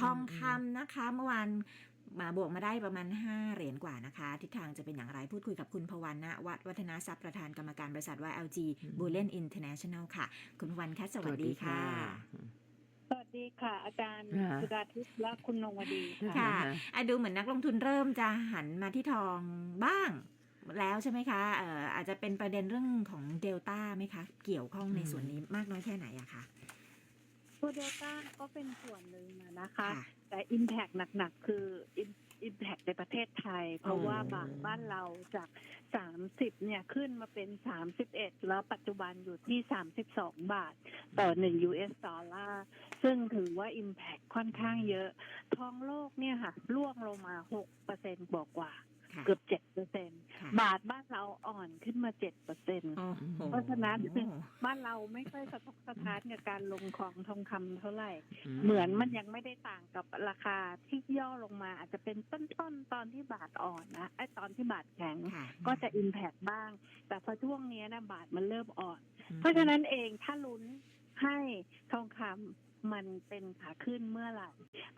ทองคำนะคะ เมื่อวานมาบวกมาได้ประมาณ 5 เหรียญกว่านะคะ ทิศทางจะเป็นอย่างไรพูดคุยกับคุณพวันณวัฒน์วัฒนาทรัพย์ประธานกรรมการบริษัท YLG Bullion International ค่ะ คุณพวันคะสวัสดีค่ะ สวัสดีค่ะ อาจารย์ค่ะสุดาทิพย์และคุณนงวดีค่ะค่ะอะดูเหมือนนักลงทุนเริ่มจะหันมาที่ทองบ้างแล้วใช่ไหมคะเอ่ออาจจะเป็นประเด็นเรื่องของเดลต้าไหมคะ เกี่ยวข้องในส่วนนี้มากน้อยแค่ไหนอะคะ ตัวเดลต้าก็เป็นส่วนหนึ่งอะนะคะค่ะแต่ Impact หนักๆ คือ Impact ในประเทศไทย เพราะว่าบางบ้านเราจาก 30 เนี่ยขึ้นมาเป็น 31 แล้วปัจจุบันอยู่ที่ 32 บาท ต่อ 1 US ดอลลาร์ซึ่งถือว่า Impact ค่อนข้างเยอะทองโลกเนี่ยค่ะล่วงลงมา 6%กว่ากว่าๆค่ะ เกือบ7เปอร์เซ็นค่ะบาทบ้านเราอ่อนขึ้นมา7เปอร์เซ็นโอ้โหเพราะฉะนั้นบ้านเราไม่ค่อยสะทกสะท้านกับการลงของทองคำเท่าไหร่ เหมือนมันยังไม่ได้ต่างกับราคาที่ย่อลงมา อาจจะเป็นต้นๆตอนที่บาทอ่อนนะไอ้ตอนที่บาทแข็งค่ะก็จะอิมแพกบ้าง แต่พอช่วงเนี้ยนะบาทมันเริ่มอ่อน เพราะฉะนั้นเองถ้าลุ้นให้ทองคำ มันเป็นขาขึ้นเมื่อไหร่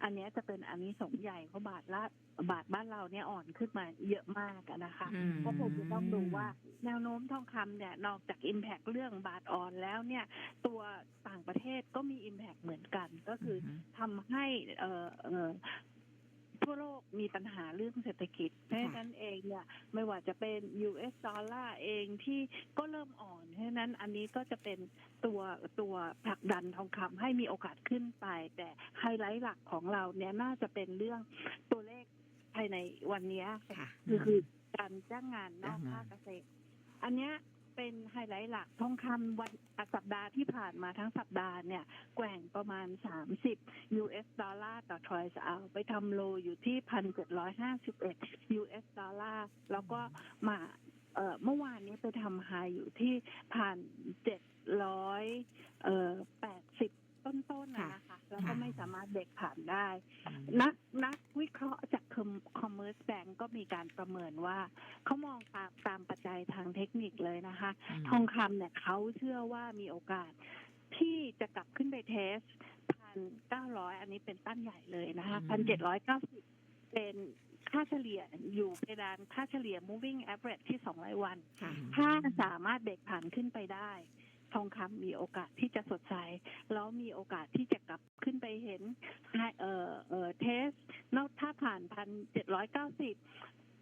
อันเนี้ยจะเป็นอันนี้สงส์ใหญ่เพราะบาทละบาทบ้านเราเนี่ยอ่อนขึ้นมาเยอะมากอะนะคะอืมก็คงจะต้องดูว่าแนวโน้มทองคำเนี่ยนอกจาก Impact เรื่องบาทอ่อนแล้วเนี่ย ตัวต่างประเทศก็มี Impact เหมือนกัน ก็คืออทำให้เอ่อเอ่อ ทั่วโลกมีปัญหาเรื่องเศรษฐกิจเพราะฉะนั้นเองเนี่ยไม่ว่าจะเป็น US ดอลลาร์เองที่ก็เริ่มอ่อนเพราะฉะนั้นอันนี้ก็จะเป็นตัวตัวผลักดันทองคำให้มีโอกาสขึ้นไป แต่ไฮไลท์หลักของเราเนี่ยน่าจะเป็นเรื่องตัวเลขภายในวันเนี้ยค่ะคือคือการจ้างงานนอกจ้างงานภาคเกษตร อันเนี้ย เป็นไฮไลท์หลักทองคำวันอะสัปดาห์ที่ผ่านมาทั้งสัปดาห์เนี่ยแกว่งประมาณ 30 US ดอลลาร์ต่อทรอยส์เอาไปทำโลอยู่ที่ 1,751 US ดอลลาร์แล้วก็มาเอ่อเมื่อวานนี้ไปทำไฮอยู่ที่พันเจ็ดร้อยเอ่อแปดสิบต้นๆนะนะคะ แล้วก็ค่ะไม่สามารถเด็กผ่านได้ นักนักวิเคราะห์จาก ก็มีการประเมินว่าเขามองตามตามปัจจัยทางเทคนิคเลยนะคะ ทองคำเนี่ยเขาเชื่อว่ามีโอกาสที่จะกลับขึ้นไปเทสพันเก้าร้อยอันนี้เป็นตั้นใหญ่เลยนะคะอืพันมเจ็ดร้อยเก้าสิบเป็นค่าเฉลี่ยอยู่เพดานค่าเฉลี่ย moving average ที่สองร้อยวันค่ะถ้าสามารถเบรกผ่านขึ้นไปได้ ทองคำมีโอกาสที่จะสดใส แล้วมีโอกาสที่จะกลับขึ้นไปเห็นเอ่อเอ่อเทสนอกถ้าผ่านพันเจ็ดร้อยเก้าสิบ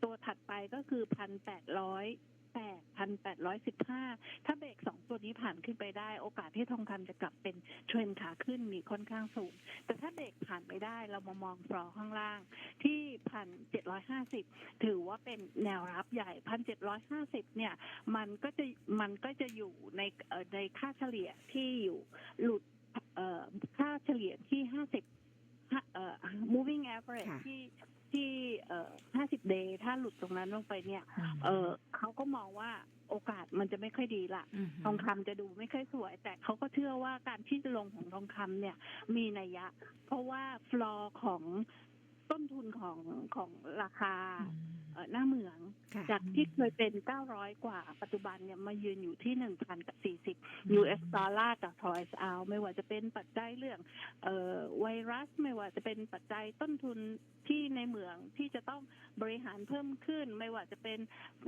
ตัวถัดไปก็คือพันแปดร้อย แปดพันแปดร้อยสิบห้าถ้าเบรกสองตัวนี้ผ่านขึ้นไปได้ โอกาสที่ทองคำจะกลับเป็นเทรนขาขึ้นมีค่อนข้างสูง แต่ถ้าเบรกผ่านไปได้เรามามองฟลอร์ข้างล่างที่พันเจ็ดร้อยห้าสิบถือว่าเป็นแนวรับใหญ่พันเจ็ดร้อยห้าสิบเนี่ย มันก็จะมันก็จะอยู่ในเอ่อในค่าเฉลี่ยที่อยู่หลุดเอ่อค่าเฉลี่ยที่ห้าสิบเอ่อ moving average ค่ะที่ ที่เอ่อห้าสิบ day ถ้าหลุดตรงนั้นลงไปเนี่ย เออเขาก็มองว่าโอกาสมันจะไม่ค่อยดีละมทองคำจะดูไม่ค่อยสวย แต่เขาก็เชื่อว่าการที่จะลงของทองคำเนี่ย มีนัยยะ เพราะว่าฟลอร์ของต้นทุนของของราคาเอ่อ หน้าเหมืองค่ะจากที่เคยเป็น 900 กว่า ปัจจุบันเนี่ยมายืนอยู่ที่ 1,000กับ40 US ดอลลาร์ต่อทรอยส์เอาไม่ว่าจะเป็นปัจจัยเรื่องเอ่อไวรัส ไม่ว่าจะเป็นปัจจัยต้นทุนที่ในเหมืองที่จะต้องบริหารเพิ่มขึ้น ไม่ว่าจะเป็น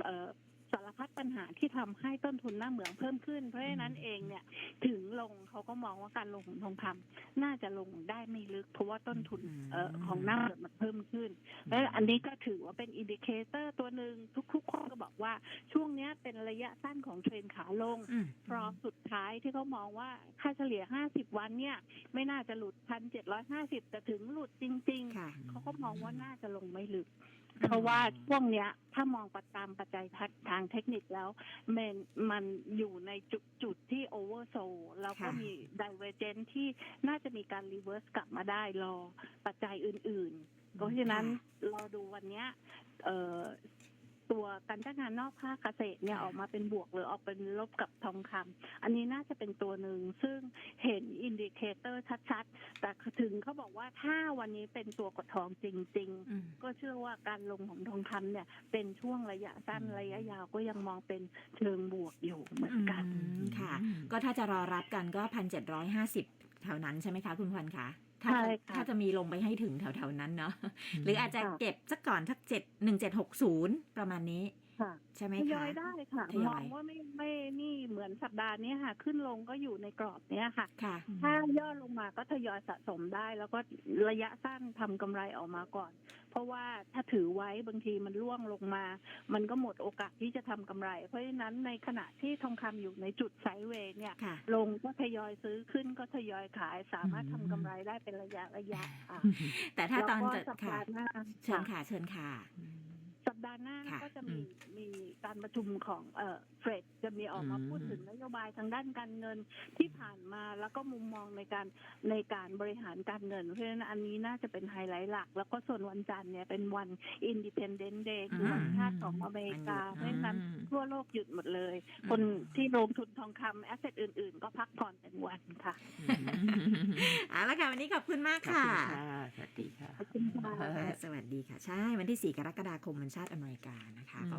เอ่อ สารพัดปัญหาที่ทำให้ต้นทุนหน้าเหมืองเพิ่มขึ้น เพราะฉะนั้นเองเนี่ยถึงลงเขาก็มองว่าการลงของทองคำน่าจะลงได้ไม่ลึก เพราะว่าต้นทุนเอ่อของหน้าเหมืองมันเพิ่มขึ้นและอันนี้ก็ถือว่าเป็นอินดิเคเตอร์ตัวหนึ่งทุกๆคนก็บอกว่าช่วงเนี้ยเป็นระยะสั้นของเทรนขาลงอืมพร้อมสุดท้ายที่เขามองว่าค่าเฉลี่ย 50 วันเนี่ย ไม่น่าจะหลุด 1,750 แต่ถึงหลุดจริงค่ะๆเขาก็มองว่าน่าจะลงไม่ลึก เพราะว่าช่วงเนี้ย ถ้ามองปัจตามปัจจัยทางเทคนิคแล้วมันมันอยู่ในจุดจุดที่โอเวอร์โซแล้วก็ค่ะมีดิเวเจนที่น่าจะมีการรีเวิร์สกลับมาได้รอปัจจัยอื่น ๆ เพราะฉะนั้นรอดูวันเนี้ยเอ่อ ตัวการจ้างงานนอกภาคเกษตรเนี่ยค่ะออกมาเป็นบวกหรือออกเป็นลบกับทองคำอันนี้น่าจะเป็นตัวหนึ่งซึ่งเห็นอินดิเคเตอร์ชัดๆ แต่ถึงเขาบอกว่าถ้าวันนี้เป็นตัวกดทองจริงๆอืมก็เชื่อว่าการลงของทองคำเนี่ย เป็นช่วงระยะสั้นอืมระยะยาวก็ยังมองเป็นเชิงบวกอยู่เหมือนกันอืมค่ะ ก็ถ้าจะรอรับกันก็พันเจ็ดร้อยห้าสิบแถวนั้นใช่ไหมคะคุณควันคะ ถ้าใช่ค่ะ ถ้าจะมีลงไปให้ถึงแถวๆนั้นเนาะหรืออาจจะค่ะเก็บสักก่อนสักเจ็ดหนึ่งเจ็ดหกศูนย์ประมาณนี้ ค่ะ ใช่ไหมทยคะ อยได้ค่ะทยมอยองว่าไม่ไม่นี่เหมือนสัปดาห์นี้ค่ะ ขึ้นลงก็อยู่ในกรอบเนี้ยค่ะ ค่ะ ถ้าย่อลงมาก็ทยอยสะสมได้ แล้วก็ระยะสั้นทำกำไรออกมาก่อน เพราะว่าถ้าถือไว้บางทีมันร่วงลงมา มันก็หมดโอกาสที่จะทำกำไร เพราะฉะนั้นในขณะที่ทองคำอยู่ในจุดไซด์เวย์เนี่ยค่ะลงก็ทยอยซื้อขึ้นก็ทยอยขายสามารถอืมทำกำไรได้เป็นระยะระยะค่ะแต่ถ้าตอนแล้วจะก็สัปค่ะดาห์หน้าเชิญค่ะค่ะเชิญค่ะสัป ดาห์หน้าค่ะก็จะมีมีการประชุมของเอ่อเฟดจะมีออกมาอืม พูดถึงนโยบายทางด้านการเงินที่ผ่านมาแล้วก็มุมมองในการในการบริหารการเงิน เพราะฉะนั้นอันนี้น่าจะเป็นไฮไลท์หลัก แล้วก็ส่วนวันจันทร์เนี่ยเป็นวัน Independent Day คือวันชาติของอเมริกาอืมเพราะฉะนั้น ทั่วโลกหยุดหมดเลยคนที่ลงทุนทองคำแอสเซทอื่น ๆ ก็พักผ่อนเป็นวันค่ะ เอาละค่ะวันนี้ขอบคุณมากขอบค่ะ คุณค่ะ สวัสดีค่ะ ขอบคุณค่ะค่ะสวัสดีค่ะ ใช่ วันที่ 4 กรกฎาคมวันชาติอเมริกานะคะก็